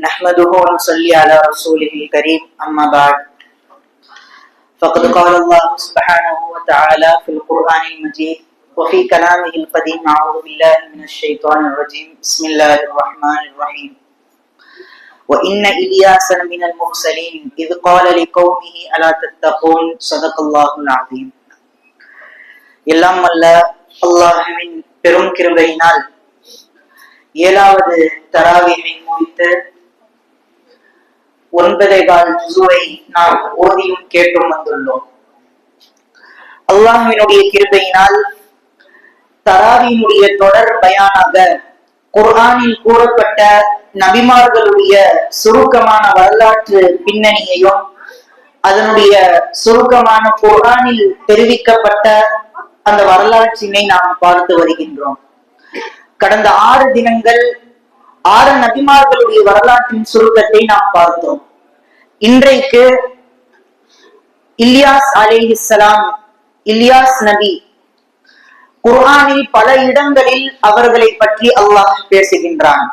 نحمده ونصلي على رسوله الكريم أما بعد فقد قال الله سبحانه وتعالى في القرآن المجيد وفي كلامه القديم أعوذ بالله من الشيطان الرجيم بسم الله الرحمن الرحيم وإن إلياس من المرسلين إذ قال لقومه ألا تتقون صدق الله العظيم எல்லாம் அல்ல அல்லாஹுவின் பெரும் கிருபையினால் ஏழாவது தராவீவை முடித்து ஒன்பதே கால் ஜுசுவை நாம் ஓதியும் கேட்டும் வந்துள்ளோம். அல்லாஹினுடைய கிருபையினால் தராவியினுடைய தொடர் பயானாக குர்ஆனில் கூறப்பட்ட நபிமார்களுடைய சுருக்கமான வரலாற்று பின்னணியையும் அதனுடைய சுருக்கமான குர்ஆனில் தெரிவிக்கப்பட்ட அந்த வரலாற்றினை நாம் பார்த்து வருகின்றோம். கடந்த ஆறு தினங்கள் ஆறு நபிமார்களுடைய வரலாற்றின் சுருக்கத்தை நாம் பார்த்தோம். இன்றைக்கு இல்யாஸ் அலே இஸ்லாம் இலியாஸ் நபி குர்ஆனில் பல இடங்களில் அவர்களை பற்றி அல்லாஹ் பேசுகின்றான்.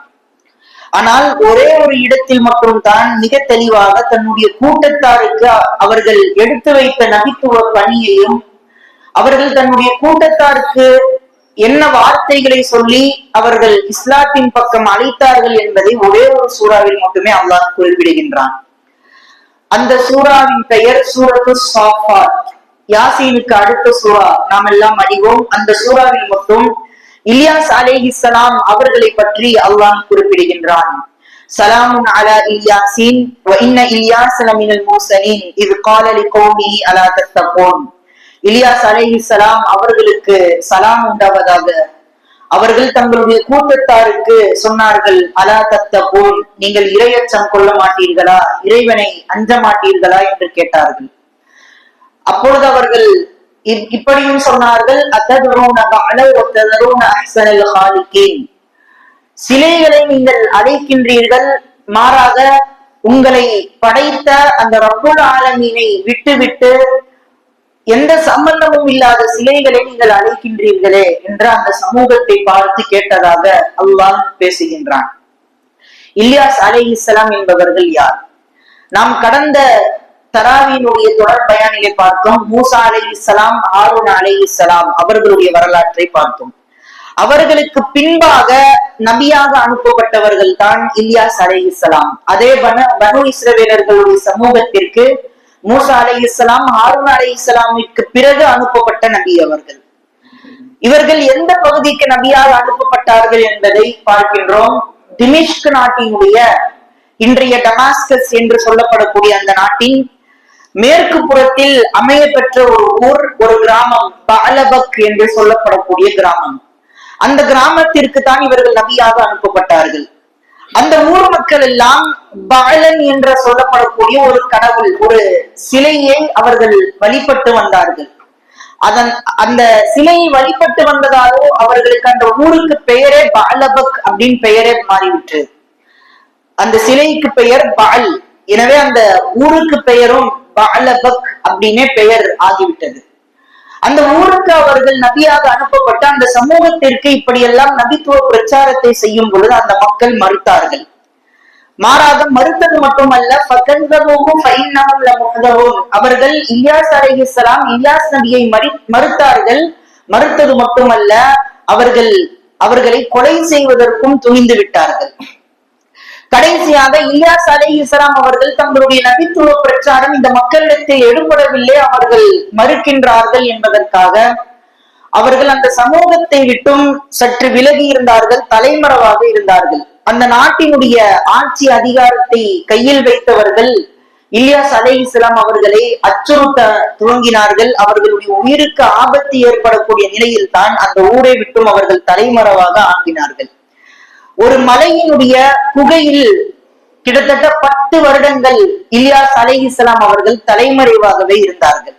ஆனால் ஒரே ஒரு இடத்தில் மட்டும்தான் மிக தெளிவாக தன்னுடைய கூட்டத்தாருக்கு அவர்கள் எடுத்து வைத்த நபித்துவ பணியையும் அவர்கள் தன்னுடைய கூட்டத்தாருக்கு என்ன வார்த்தைகளை சொல்லி அவர்கள் இஸ்லாத்தின் பக்கம் அழைத்தார்கள் என்பதை ஒரே ஒரு சூறாவில் மட்டுமே அல்லாஹ் குறிப்பிடுகின்றான். அந்த சூறாவின் பெயர் சூரத்து சாஃபாத் யாசீனுக்கு அடுத்த சூறா. நாம் எல்லாம் அறிவோம் அந்த சூறாவில் மட்டும் இலியாஸ் அலேஹிசலாம் அவர்களை பற்றி அல்லாஹ் குறிப்பிடுகின்றான். சலாமுன் அலா இல்யாசின் இன்ன இலியாஸ் லமினல் மூசனின் இது காலலி கோமி அலா தத்தகோன். இலியாஸ் அலைஹிசலாம் அவர்களுக்கு சலாம் உண்டாவதாக அவர்கள் தங்களுடைய கூட்டத்தாருக்கு சொன்னார்கள் அலா தத்த போல் நீங்கள் இரையச்சம் கொள்ள மாட்டீர்களா? இறைவனை அஞ்ச மாட்டீர்களா? என்று கேட்டார்கள். அப்பொழுது அவர்கள் இப்படியும் சொன்னார்கள் சிலைகளை நீங்கள் அழைக்கின்றீர்கள் மாறாக உங்களை படைத்த அந்த ரப்புல் ஆலமீனை விட்டுவிட்டு எந்த சம்பந்தமும் இல்லாத சிலைகளை நீங்கள் அழைக்கின்றீர்களே என்று அந்த சமூகத்தை பார்த்து கேட்டதாக அல்லாஹ் பேசுகின்றான். இல்யாஸ் அலை இஸ்லாம் என்பவர்கள் யார்? நாம் கடந்த தராவியினுடைய தொடர் பயணிகளை பார்த்தோம் மூசா அலை இஸ்லாம் ஆரூன் அலை இஸ்லாம் அவர்களுடைய வரலாற்றை பார்த்தோம். அவர்களுக்கு பின்பாக நபியாக அனுப்பப்பட்டவர்கள் தான் இல்யாஸ் அலை இஸ்லாம் அதே பன பனு இஸ்ரவேலர்களுடைய சமூகத்திற்கு மூசா அலை இஸ்லாம் ஹாரூன் அலை இஸ்லாமிற்கு பிறகு அனுப்பப்பட்ட நபி அவர்கள். இவர்கள் எந்த பகுதிக்கு நபியால் அனுப்பப்பட்டார்கள் என்பதை பார்க்கின்றோம். திமிஷ்க் நாட்டினுடைய இன்றைய டமாஸ்கஸ் என்று சொல்லப்படக்கூடிய அந்த நாட்டின் மேற்கு புறத்தில் அமைய பெற்ற ஒரு ஊர் ஒரு கிராமம் பாலபக் என்று சொல்லப்படக்கூடிய கிராமம். அந்த கிராமத்திற்கு தான் இவர்கள் நபியாக அனுப்பப்பட்டார்கள். அந்த ஊர் மக்கள் எல்லாம் பாலன் என்று சொல்லப்படக்கூடிய ஒரு கடவுள் ஒரு சிலையை அவர்கள் வழிபட்டு வந்தார்கள். அதன் அந்த சிலையை வழிபட்டு வந்ததாலோ அவர்களுக்கு அந்த ஊருக்கு பெயரே பாலபக் அப்படின்னு பெயரே மாறிவிட்டு அந்த சிலைக்கு பெயர் பால். எனவே அந்த ஊருக்கு பெயரும் பாலபக் அப்படின்னே பெயர் ஆகிவிட்டது. அந்த ஊருக்கு அவர்கள் நபியாக அனுப்பப்பட்ட அந்த சமூகத்திற்கு இப்படியெல்லாம் நபித்துவ பிரச்சாரத்தை செய்யும் பொழுது அந்த மக்கள் மறுத்தார்கள். மாறாக மறுத்தது மட்டுமல்ல அவர்கள் இலியாஸ் அலைஹிஸ்லாம் இலியாஸ் நபியை மறுத்தார்கள். மறுத்தது மட்டுமல்ல அவர்கள் அவர்களை கொலை செய்வதற்கும் துணிந்து விட்டார்கள். கடைசியாக இலியாஸ் அலை இஸ்லாம் அவர்கள் தங்களுடைய நபித்துவ பிரச்சாரம் இந்த மக்களிடத்தில் எடுபடவில்லை அவர்கள் மறுக்கின்றார்கள் என்பதற்காக. அவர்கள் அந்த சமூகத்தை விட்டும் சற்று விலகி இருந்தார்கள் தலைமறைவாக இருந்தார்கள். அந்த நாட்டினுடைய ஆட்சி அதிகாரத்தை கையில் வைத்தவர்கள் இலியாஸ் அலை இஸ்லாம் அவர்களை அச்சுறுத்த துவங்கினார்கள். அவர்களுடைய உயிருக்கு ஆபத்து ஏற்படக்கூடிய நிலையில் தான் அந்த ஊரை விட்டும் அவர்கள் தலைமறைவாக ஆங்கினார்கள் ஒரு மலையினுடைய குகையில் கிட்டத்தட்ட பத்து வருடங்கள் இலியாஸ் அலை இஸ்லாம் அவர்கள் தலைமறைவாகவே இருந்தார்கள்.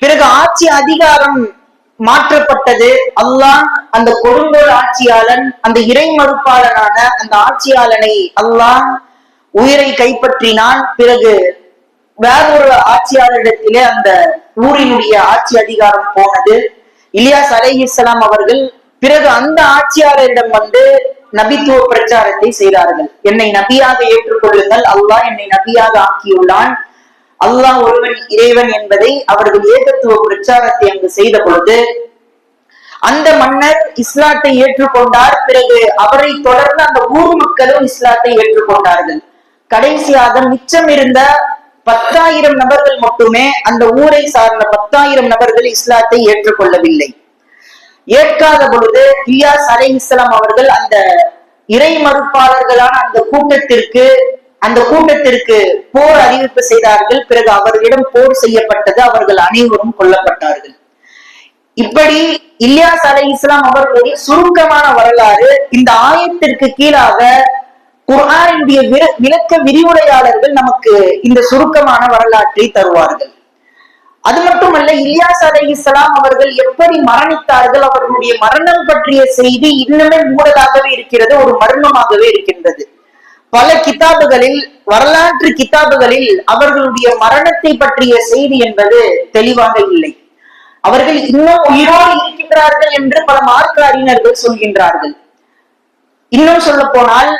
பிறகு ஆட்சி அதிகாரம் மாற்றப்பட்டது. அல்லாஹ் அந்த கொடுங்கோல் ஆட்சியாளன் அந்த இறை மறுப்பாளனான அந்த ஆட்சியாளனை அல்லாஹ் உயிரை கைப்பற்றினான். பிறகு வேறொரு ஆட்சியாளரிடத்திலே அந்த ஊரினுடைய ஆட்சி அதிகாரம் போனது. இலியாஸ் அலை இஸ்லாம் அவர்கள் பிறகு அந்த ஆட்சியாளரிடம் வந்து நபித்துவ பிரச்சாரத்தை செய்தார்கள். என்னை நபியாக ஏற்றுக்கொள்ளுங்கள். அல்லாஹ் என்னை நபியாக ஆக்கியுள்ளான். அல்லாஹ் ஒருவன் இறைவன் என்பதை அவர்கள் ஏகத்துவ பிரச்சாரத்தை அங்கு செய்த பொழுது அந்த மன்னர் இஸ்லாத்தை ஏற்றுக்கொண்டார். பிறகு அவரை தொடர்ந்து அந்த ஊர் மக்களும் இஸ்லாத்தை ஏற்றுக்கொண்டார்கள். கடைசியாக மிச்சம் இருந்த பத்தாயிரம் நபர்கள் மட்டுமே அந்த ஊரை சார்ந்த பத்தாயிரம் நபர்கள் இஸ்லாத்தை ஏற்றுக்கொள்ளவில்லை. ஏற்காத பொழுது இலியாஸ் அலை இஸ்லாம் அவர்கள் அந்த இறை மறுப்பாளர்களான அந்த கூட்டத்திற்கு அந்த கூட்டத்திற்கு போர் அறிவிப்பு செய்தார்கள். பிறகு அவர்களிடம் போர் செய்யப்பட்டது. அவர்கள் அனைவரும் கொல்லப்பட்டார்கள். இப்படி இல்லியாஸ் அலை இஸ்லாம் அவர்களுடைய சுருக்கமான வரலாறு இந்த ஆயத்திற்கு கீழாக குர்ஆனுடைய விளக்க விரிவுரையாளர்கள் நமக்கு இந்த சுருக்கமான வரலாற்றை தருவார்கள். அது மட்டுமல்ல இல்லியாஸ் அலை இஸ்லாம் அவர்கள் எப்படி மரணித்தார்கள் அவர்களுடைய மரணம் பற்றிய செய்தி இன்னுமே மூடலாகவே இருக்கிறது ஒரு மர்மமாகவே இருக்கின்றது. பல கிதாபுகளில் வரலாற்று கிதாபுகளில் அவர்களுடைய மரணத்தை பற்றிய செய்தி என்பது தெளிவாக இல்லை. அவர்கள் இன்னும் உயிரோடு இருக்கின்றார்கள் என்று பல மார்க்க அறிஞர்கள் சொல்கின்றார்கள். இன்னும் சொல்ல போனால்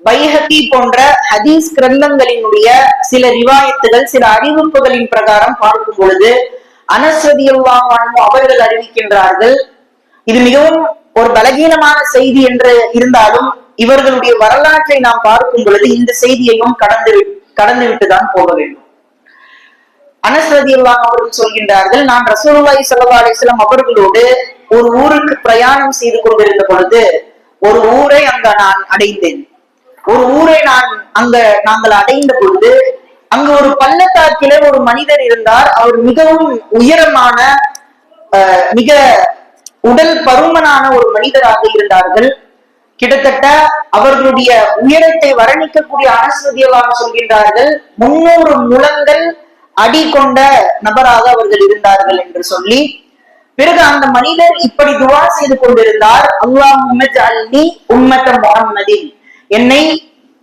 பைஹகி போன்ற ஹதீஸ் கிரந்தங்களினுடைய சில ரிவாயத்துகள் சில அறிவிப்புகளின் பிரகாரம் பார்க்கும் பொழுது அனஸ்ரதியுல்லாஹு அவர்கள் அறிவிக்கின்றார்கள் இது மிகவும் ஒரு பலகீனமான செய்தி என்று இருந்தாலும் இவர்களுடைய வரலாற்றை நாம் பார்க்கும் பொழுது இந்த செய்தியையும் கடந்து கடந்து விட்டுதான் போக வேண்டும். அனஸ் அவர்கள் சொல்கின்றார்கள் நான் ரசூலுல்லாஹி ஸல்லல்லாஹு அலைஹி அவர்களோடு ஒரு ஊருக்கு பிரயாணம் செய்து கொண்டிருந்த பொழுது ஒரு ஊரை அங்க நான் அடைந்தேன். ஒரு ஊரை நான் அங்க நாங்கள் அடைந்த பொழுது அங்கு ஒரு பள்ளத்தாக்கில ஒரு மனிதர் இருந்தார். அவர் மிகவும் உயரமான அஹ், மிக உடல் பருமனான ஒரு மனிதராக இருந்தார்கள். கிட்டத்தட்ட அவர்களுடைய உயரத்தை வர்ணிக்கக்கூடிய அனஸ்வதியெல்லாம் சொல்கின்றார்கள் முன்னூறு முழங்கள் அடி கொண்ட நபராக அவர்கள் இருந்தார்கள் என்று சொல்லி பிறகு அந்த மனிதர் இப்படி துவா செய்து கொண்டிருந்தார் அல்லாஹ் உம்மத்த முகம்மதின் என்னை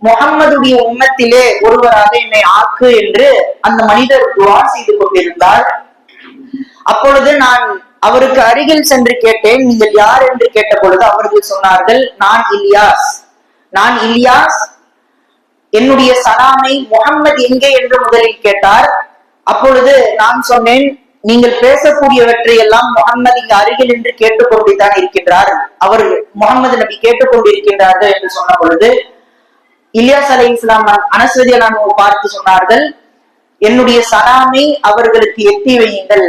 முகம்மதுடைய உம்மத்திலே ஒருவராக என்னை ஆக்கு என்று அந்த மனிதர் துவா செய்து கொண்டிருந்தார். அப்பொழுது நான் அவருக்கு அருகில் சென்று கேட்டேன் நீங்கள் யார்? என்று கேட்ட பொழுது அவர்கள் சொன்னார்கள் நான் இலியாஸ். நான் இலியாஸ்? என்னுடைய சலாமை முகம்மது எங்கே? என்று முதலில் கேட்டார். அப்பொழுது நான் சொன்னேன் நீங்கள் பேசக்கூடியவற்றை எல்லாம் முகம்மது இங்கு அருகில் என்று கேட்டுக்கொண்டுதான் இருக்கின்றார். அவர் முகமது நபி கேட்டுக்கொண்டிருக்கின்றார்கள் என்று சொன்ன பொழுது இலியாஸ் அலை இஸ்லாம் அனஸ்வதியலான பார்த்து சொன்னார்கள் என்னுடைய சலாமை அவர்களுக்கு எட்டி வையுங்கள்.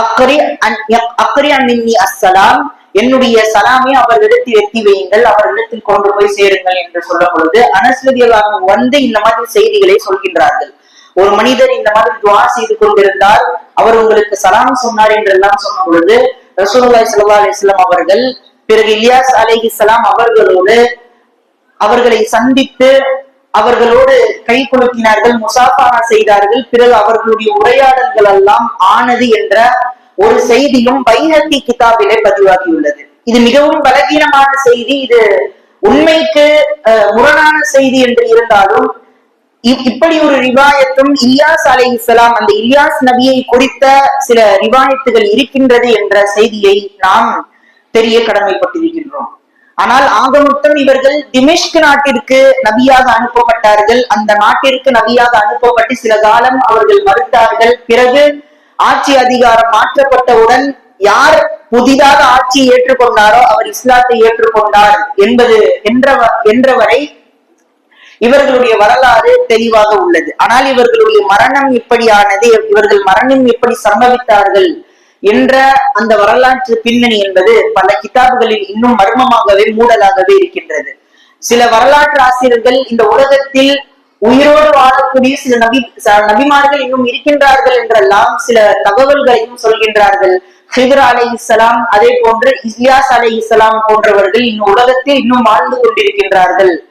அக்கரி அன்- அக்கரி அன்னின்னி அஸ்ஸலாம் என்னுடைய சலாமை அவர்களிடத்தில் எத்தி வையுங்கள் அவர்களிடத்தில் கொண்டு போய் சேருங்கள் என்று சொல்லும் பொழுது அனஸ்வதியலாக வந்து இந்த மாதிரி செய்திகளை சொல்கின்றார்கள். ஒரு மனிதர் இந்த மாதிரி துவா செய்து கொண்டிருந்தால் அவர் உங்களுக்கு சலாம் சொன்னார் என்றெல்லாம் சொன்ன பொழுது ரசூலுல்லாஹி சல்லா அலிஸ்லாம் அவர்கள் பிறகு இலியாஸ் அலைஹிஸ்ஸலாம் அவர்களோடு அவர்களை சந்தித்து அவர்களோடு கை குலுக்கினார்கள் முசாஃபானா செய்தார்கள் பிறகு அவர்களுடைய உரையாடல்கள் எல்லாம் ஆனது என்ற ஒரு செய்தியும் பைஹத்தி கிதாபிலே பதிவாகியுள்ளது. இது மிகவும் பலகீனமான செய்தி இது உண்மைக்கு அஹ், முரணான செய்தி என்று இருந்தாலும் இப்படி ஒரு ரிவாயத்தும் இலியாஸ் அலை இஸ்லாம் அந்த இலியாஸ் நபியை குறித்த சில ரிவாயத்துகள் இருக்கின்றது என்ற செய்தியை நாம் தெரிய கடமைப்பட்டிருக்கின்றோம். ஆனால் ஆக மொத்தம் இவர்கள் திமிஷ்க் நாட்டிற்கு நபியாக அனுப்பப்பட்டார்கள். அந்த நாட்டிற்கு நபியாக அனுப்பப்பட்டு சில காலம் அவர்கள் மறுத்தார்கள். பிறகு ஆட்சி அதிகாரம் மாற்றப்பட்டவுடன் யார் புதிதாக ஆட்சியை ஏற்றுக்கொண்டாரோ அவர் இஸ்லாத்தை ஏற்றுக்கொண்டார் என்பது என்ற என்றவரை இவர்களுடைய வரலாறு தெளிவாக உள்ளது. ஆனால் இவர்களுடைய மரணம் எப்படியானது இவர்கள் மரணம் எப்படி சம்பவித்தார்கள் என்ற அந்த வரலாற்று பின்னணி என்பது பல கிதாபுகளில் இன்னும் மர்மமாகவே மூடலாகவே இருக்கின்றது. சில வரலாற்று ஆசிரியர்கள் இந்த உலகத்தில் உயிரோடு வாழக்கூடிய சில நபி ச- நபிமார்கள் இன்னும் இருக்கின்றார்கள் என்றெல்லாம் சில தகவல்களையும் சொல்கின்றார்கள். ஹிதர் அலை இஸ்லாம் அதே போன்று இஸ்லியாஸ் அலை இஸ்லாம் போன்றவர்கள் இன்னும் உலகத்தில் இன்னும் வாழ்ந்து கொண்டிருக்கின்றார்கள்.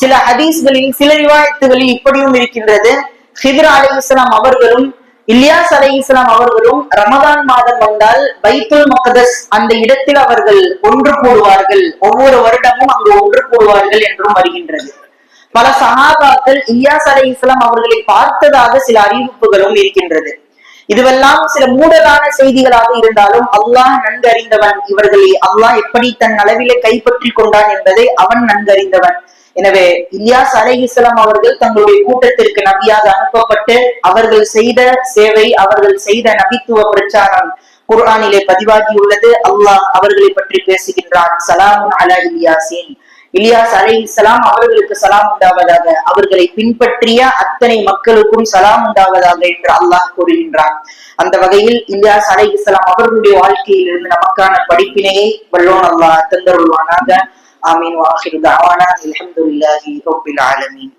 சில ஹதீஸ்களில் சில ரிவாயத்துகளில் இப்படியும் இருக்கின்றது. ஹிதர் அலி இஸ்லாம் அவர்களும் இலியாஸ் அலை இஸ்லாம் அவர்களும் ரமதான் மாதம் வந்தால் பைத்துல் மகதஸ் அந்த இடத்தில் அவர்கள் ஒன்று கூடுவார்கள். ஒவ்வொரு வருடமும் அங்கு ஒன்று கூடுவார்கள் என்றும் வருகின்றது. பல சகாபாக்கள் இலியாஸ் அலை இஸ்லாம் அவர்களை பார்த்ததாக சில அறிவிப்புகளும் இருக்கின்றது. இதுவெல்லாம் சில மூடலான செய்திகளாக இருந்தாலும் அல்லாஹ் நன்கறிந்தவன். இவர்களை அல்லாஹ் எப்படி தன் அளவிலே கைப்பற்றி கொண்டான் என்பதை அவன் நன்கறிந்தவன். எனவே இலியாஸ் அலைஹிஸ்ஸலாம் அவர்கள் தங்களுடைய கூட்டத்திற்கு நபியாக அனுப்பப்பட்டு அவர்கள் செய்த சேவை அவர்கள் செய்த நபித்துவ பிரச்சாரம் குர்ஆனிலே பதிவாகியுள்ளது. அல்லாஹ் அவர்களை பற்றி பேசுகின்றான். சலாம் அலா இலியாசின் இலியாஸ் அலைஹிஸ்ஸலாம் அவர்களுக்கு சலாம் உண்டாவதாக அவர்களை பின்பற்றிய அத்தனை மக்களுக்கும் சலாம் உண்டாவதாக என்று அல்லாஹ் கூறுகின்றான். அந்த வகையில் இலியாஸ் இஸ்லாம் அவர்களுடைய வாழ்க்கையில் இருந்து நமக்கான படிப்பினையை வல்லோன் அல்லாஹ் தந்தருள்வானாக. ஆமீன். வாஹிரு தாவானா அலமதுல்லாஹி ரப்பில் ஆலமீன்.